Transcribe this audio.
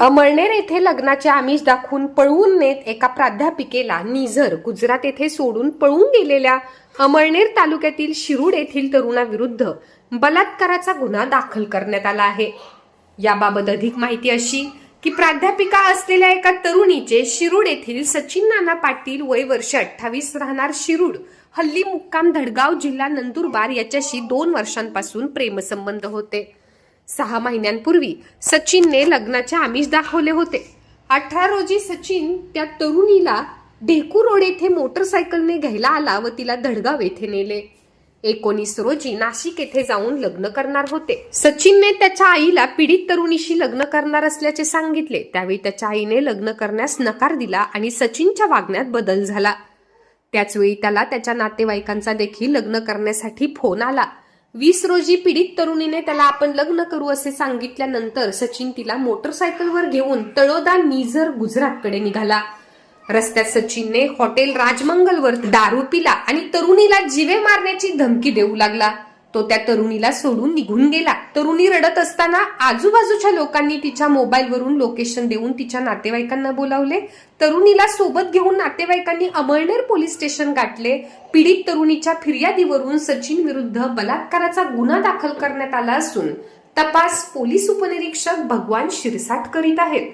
अमळनेर येथे लग्नाचे आमिष दाखवून पळवून नेत एका प्राध्यापिकेला निझर गुजरात येथे सोडून पळून गेलेल्या अमळनेर तालुक्यातील शिरूड येथील तरुणाविरुद्ध बलात्काराचा गुन्हा दाखल करण्यात आला आहे. याबाबत अधिक माहिती अशी की प्राध्यापिका असलेल्या एका तरुणीचे शिरूड येथील सचिन नाना पाटील वय वर्ष अठ्ठावीस राहणार शिरूड हल्ली मुक्काम धडगाव जिल्हा नंदुरबार याच्याशी दोन वर्षांपासून प्रेमसंबंध होते. सहा महिन्यांपूर्वी सचिनने लग्नाचे आमिष दाखवले होते. अठरा रोजी सचिन त्या तरुणीला ढेकू रोड येथे मोटरसायकलने घ्यायला आला व तिला धडगाव येथे नेले. एकोणीस रोजी नाशिक येथे जाऊन लग्न करणार होते. सचिनने त्याच्या आईला पीडित तरुणीशी लग्न करणार असल्याचे सांगितले. त्यावेळी त्याच्या आईने लग्न करण्यास नकार दिला आणि सचिनच्या वागण्यात बदल झाला. त्याचवेळी त्याला त्याच्या नातेवाईकांचा देखील लग्न करण्यासाठी फोन आला. वीस रोजी पीडित तरुणीने त्याला आपण लग्न करू असे सांगितल्यानंतर सचिन तिला मोटरसायकलवर घेऊन तळोदा निझर गुजरातकडे निघाला. रस्त्यात सचिनने हॉटेल राजमंगलवर दारू पिला आणि तरुणीला जीवे मारण्याची धमकी देऊ लागला. तो त्या तरुणीला सोडून निघून गेला. तरुणी रडत असताना आजूबाजूच्या लोकांनी तिच्या मोबाईलवरून लोकेशन देऊन तिच्या नातेवाईकांना बोलावले. तरुणीला सोबत घेऊन नातेवाईकांनी अमळनेर पोलीस स्टेशन गाठले. पीडित तरुणीच्या फिर्यादीवरून सचिन विरुद्ध बलात्काराचा गुन्हा दाखल करण्यात आला असून तपास पोलीस उपनिरीक्षक भगवान शिरसाट करीत आहेत.